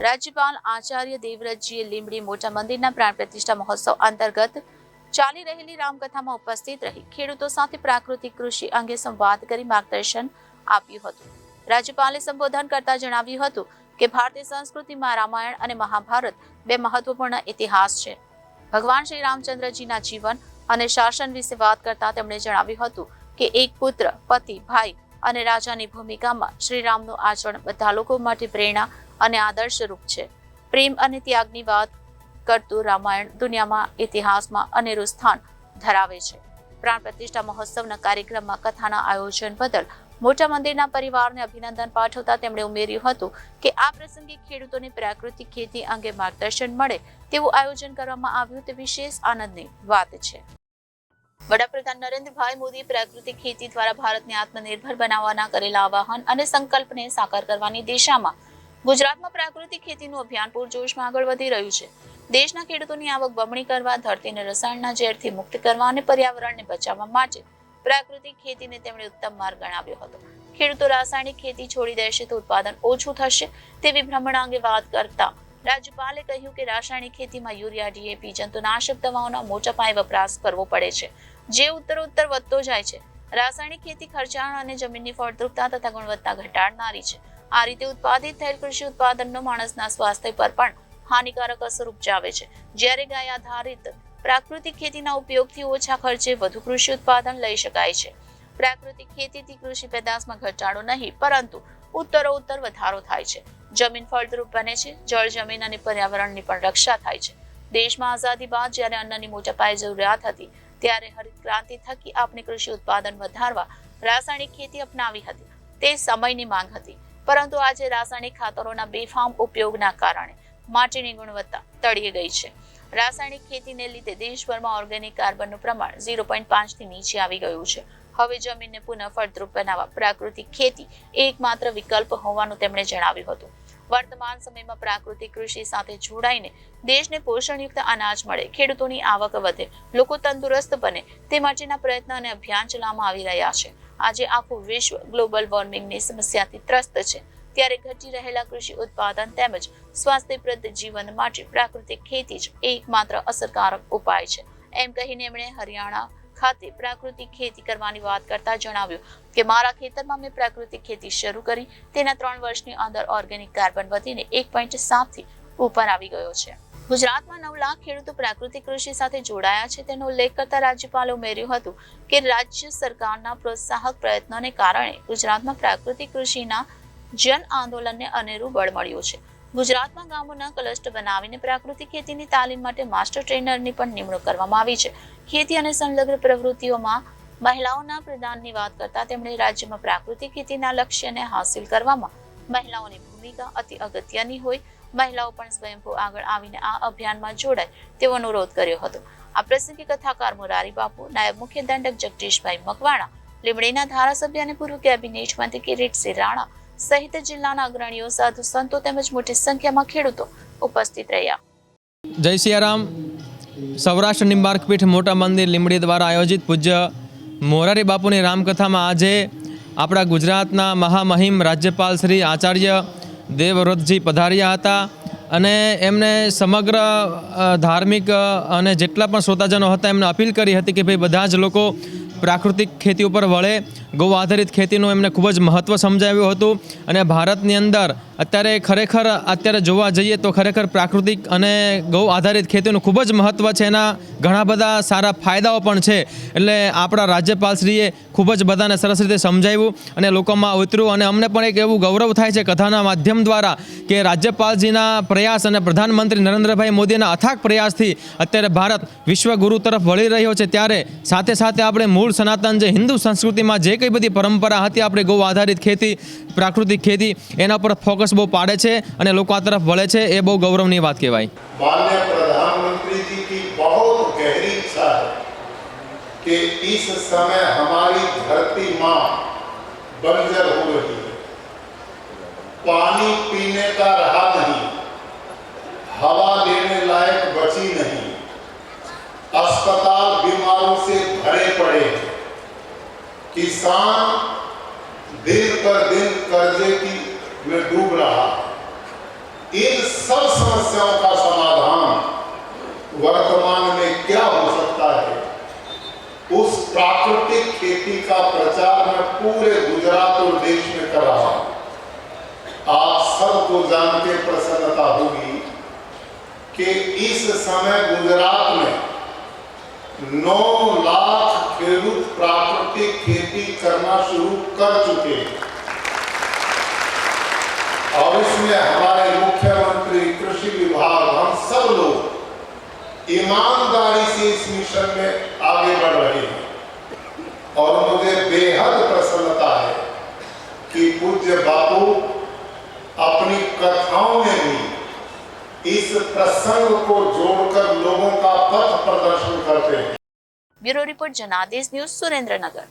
રાજ્યપાલ આચાર્ય દેવવ્રતજીએ લીંબડી મોટા મંદિરના પ્રાણ પ્રતિષ્ઠા મહોત્સવ અંતર્ગત ચાલી રહેલી રામકથામાં ઉપસ્થિત રહી ખેડૂતો સાથે પ્રાકૃતિક કૃષિ અંગે સંવાદ કરી માર્ગદર્શન આપ્યું હતું. રાજ્યપાલે સંબોધન કરતા જણાવ્યું હતું કે ભારતીય સંસ્કૃતિમાં રામાયણ અને મહાભારત બે મહત્વપૂર્ણ ઇતિહાસ છે. ભગવાન શ્રી રામચંદ્રજીના જીવન અને શાસન વિશે વાત કરતા તેમણે જણાવ્યું હતું કે એક પુત્ર, પતિ, ભાઈ અને રાજાની ભૂમિકામાં શ્રીરામનું આચરણ બધા લોકો માટે પ્રેરણા અને આદર્શરૂપ છે. પ્રેમ અને ત્યાગની વાત કરતું રામાયણ દુનિયામાં ઇતિહાસમાં અનેરું સ્થાન ધરાવે છે. પ્રાણ પ્રતિષ્ઠા મહોત્સવના કાર્યક્રમમાં કથાના આયોજન બદલ મોટા મંદિરના પરિવારને અભિનંદન પાઠવતા તેમણે ઉમેર્યું હતું કે આ પ્રસંગે ખેડૂતોને પ્રાકૃતિક ખેતી અંગે માર્ગદર્શન મળે તેવું આયોજન કરવામાં આવ્યું તે વિશેષ આનંદની વાત છે. વડાપ્રધાન નરેન્દ્રભાઈ મોદી પ્રાકૃતિક ખેતી દ્વારા ભારતને આત્મનિર્ભર બનાવવાના કરેલા આવાહન અને સંકલ્પને સાકાર કરવાની દિશામાં ગુજરાતમાં પ્રાકૃતિક ખેતીનું અભિયાન પૂરજોશમાં આગળ વધી રહ્યું છે. દેશના ખેડૂતોની આવક બમણી કરવા, ધરતીને રસાયણના ઝેરથી મુક્ત કરવા અને પર્યાવરણને બચાવવા માટે પ્રાકૃતિક ખેતીને તેમણે ઉત્તમ માર્ગ ગણાવ્યો હતો. ખેડૂતો રાસાયણિક ખેતી છોડી દેશે તો ઉત્પાદન ઓછું થશે તેવી ભ્રમણા અંગે વાત કરતા રાજ્યપાલે કહ્યું કે રાસાયણિક ખેતીમાં યુરિયા ડીએપી જંતુનાશક દવાઓનો મોટા પાયે વપરાશ કરવો પડે છે. જે ઉત્તરોત્તર વધતો જાય છે. રાસાયણિક ખેતી ખર્ચાળ અને જમીનની ફળદ્રુપતા તથા ગુણવત્તા ઘટાડનારી છે. આ રીતે ઉત્પાદિત થયેલ કૃષિ ઉત્પાદનનો માણસના સ્વાસ્થ્ય પર પણ હાનિકારક અસર ઉપજાવે છે. જ્યારે ગાય આધારિત પ્રાકૃતિક ખેતીના ઉપયોગથી ઓછા ખર્ચે વધુ કૃષિ ઉત્પાદન લઈ શકાય છે. પ્રાકૃતિક ખેતીથી કૃષિ પેદાશમાં ઘટાડો નહીં, પરંતુ ઉત્તરોત્તર વધારો થાય છે. જમીન ફળદ્રુપ બને છે, જળ જમીન અને પર્યાવરણની પણ રક્ષા થાય છે. દેશમાં આઝાદી બાદ જ્યારે અન્નની મોટા પાયે જરૂરિયાત હતી, ત્યારે હરિત ક્રાંતિ થકી આપણે કૃષિ ઉત્પાદન વધારવા રાસાયણિક ખેતી અપનાવી હતી. તે સમયની માંગ હતી. પરંતુ આજે રાસાયણિક ખાતરોના બેફામ ઉપયોગના કારણે માટીની ગુણવત્તા તળિયે ગઈ છે. રાસાયણિક ખેતીને લીધે દેશભરમાં ઓર્ગેનિક કાર્બનનું પ્રમાણ ઝીરો પોઈન્ટ પાંચથી નીચે આવી ગયું છે. હવે જમીનને પુનઃ ફળદ્રુપ બનાવવા પ્રાકૃતિક ખેતી એકમાત્ર વિકલ્પ હોવાનું તેમણે જણાવ્યું હતું. વર્તમાન સમયમાં પ્રાકૃતિક કૃષિ સાથે જોડાઈને દેશને પોષણયુક્ત અનાજ મળે, ખેડૂતોની આવક વધે, લોકો તંદુરસ્ત બને તે માટેના પ્રયત્ન અને અભિયાન ચલાવવામાં આવી રહ્યા છે. આજે આખું વિશ્વ ગ્લોબલ વોર્મિંગની સમસ્યાથી ત્રસ્ત છે. ત્યારે ઘટી રહેલા કૃષિ ઉત્પાદન તેમજ સ્વાસ્થ્યપ્રદ જીવન માટે પ્રાકૃતિક ખેતી જ એકમાત્ર અસરકારક ઉપાય છે. એમ કહીને એમણે હરિયાણા ખાતે પ્રાકૃતિક ખેતી કરવાની વાત કરતા જણાવ્યું કે, મારા ખેતરમાં મેં પ્રાકૃતિક ખેતી શરૂ કરી. તેના ત્રણ વર્ષની અંદર ઓર્ગેનિક કાર્બન વધીને એક પોઈન્ટ સાતથી ઉપર આવી ગયો છે. ગુજરાતમાં નવ લાખ ખેડૂતો પ્રાકૃતિક કૃષિ સાથે જોડાયા છે. તેનો ઉલ્લેખ કરતા રાજ્યપાલે ઉમેર્યું હતું કે રાજ્ય સરકારના પ્રોત્સાહક પ્રયત્નોને કારણે ગુજરાતમાં પ્રાકૃતિક કૃષિના જન આંદોલનને અનેરું બળ મળ્યું છે. ગુજરાતમાં ગામોના ક્લસ્ટર બનાવીને પ્રાકૃતિક ખેતીની તાલીમ માટે માસ્ટર ટ્રેનરની પણ નિમણૂક કરવામાં આવી છે. ખેતી અને સંલગ્ન પ્રવૃત્તિઓમાં મહિલાઓના પ્રદાનની વાત કરતા તેમણે રાજ્યમાં પ્રાકૃતિક ખેતીના લક્ષ્યને હાંસિલ કરવામાં મહિલાઓની ભૂમિકા અતિ અગત્યની હોય મહિલાઓ પણ સ્વયંભૂ આગળ આવીને આ અભિયાનમાં જોડાય તેવો અનુરોધ કર્યો હતો. આ પ્રસંગે કથાકાર મોરારી બાપુ, નાયબ મુખ્ય દંડક જગદીશભાઈ મકવાણા, લીમડીના ધારાસભ્ય અને પૂર્વ કેબિનેટ મંત્રી કિરીટસિંહ રાણા સહિત જિલ્લાના અગ્રણીઓ, સાધુ સંતો તેમજ મોટી સંખ્યામાં ખેડૂતો ઉપસ્થિત રહ્યા. જય સિયારામ. સૌરાષ્ટ્ર નિંબાર્ક પીઠ મોટા મંદિર લીમડી દ્વારા આયોજિત પૂજ્ય મોરારી બાપુની રામકથામાં આજે આપણા ગુજરાતના મહામહિમ રાજ્યપાલ શ્રી આચાર્ય દેવવ્રતજી પધાર્યા હતા અને એમને સમગ્ર ધાર્મિક અને જેટલા પણ શ્રોતાજનો હતા એમને અપીલ કરી હતી કે ભાઈ બધા જ લોકો પ્રાકૃતિક ખેતી ઉપર વળે. ગૌ આધારિત ખેતીનું એમને ખૂબ જ મહત્ત્વ સમજાવ્યું હતું અને ભારતની અંદર અત્યારે ખરેખર અત્યારે જોવા જઈએ તો ખરેખર પ્રાકૃતિક અને ગૌ આધારિત ખેતીનું ખૂબ જ મહત્ત્વ છે. એના ઘણા બધા સારા ફાયદાઓ પણ છે. એટલે આપણા રાજ્યપાલશ્રીએ ખૂબ જ બધાને સરસ રીતે સમજાવ્યું અને લોકોમાં ઉતર્યું. અને અમને પણ એક એવું ગૌરવ થાય છે કથાના માધ્યમ દ્વારા કે રાજ્યપાલજીના પ્રયાસ અને પ્રધાનમંત્રી નરેન્દ્રભાઈ મોદીના અથાગ પ્રયાસથી અત્યારે ભારત વિશ્વગુરુ તરફ વળી રહ્યો છે. ત્યારે સાથે સાથે આપણે મૂળ સનાતન જે હિન્દુ સંસ્કૃતિમાં જે કંઈ બધી પરંપરા હતી, આપણે ગૌ આધારિત ખેતી, પ્રાકૃતિક ખેતી, એના પર ફોકસ બહુ પાડે છે અને લોકો આ તરફ વળે છે એ બહુ ગૌરવની વાત કહેવાય माननीय प्रधानमंत्री जी की बहुत गहरी इच्छा है कि इस समय हमारी धरती माँ बंजर हो रही है पानी पीने का रहा नहीं हवा लेने लायक बची नहीं अस्पताल बीमारों से भरे पड़े हैं किसान दिन पर दिन कर्जे की में डूब रहा। इन सब समस्याओं का समाधान वर्तमान में क्या हो सकता है? उस प्राकृतिक खेती का प्रचार मैं पूरे गुजरात और देश में कर रहा हूँ। आप सबको जान के प्रसन्नता होगी कि इस समय गुजरात में 9 लाख खेडूत प्राकृतिक खेती करना शुरू कर चुके हैं। और इसमें हमारे मुख्यमंत्री, कृषि विभाग, हम सब लोग ईमानदारी से इस मिशन में आगे बढ़ रहे हैं। और मुझे बेहद प्रसन्नता है कि पूज्य बापू अपनी कथाओं में भी इस प्रसंग को जोड़कर लोगों का पथ प्रदर्शन करते हैं। Bureau report, Janadesh news, Surendranagar.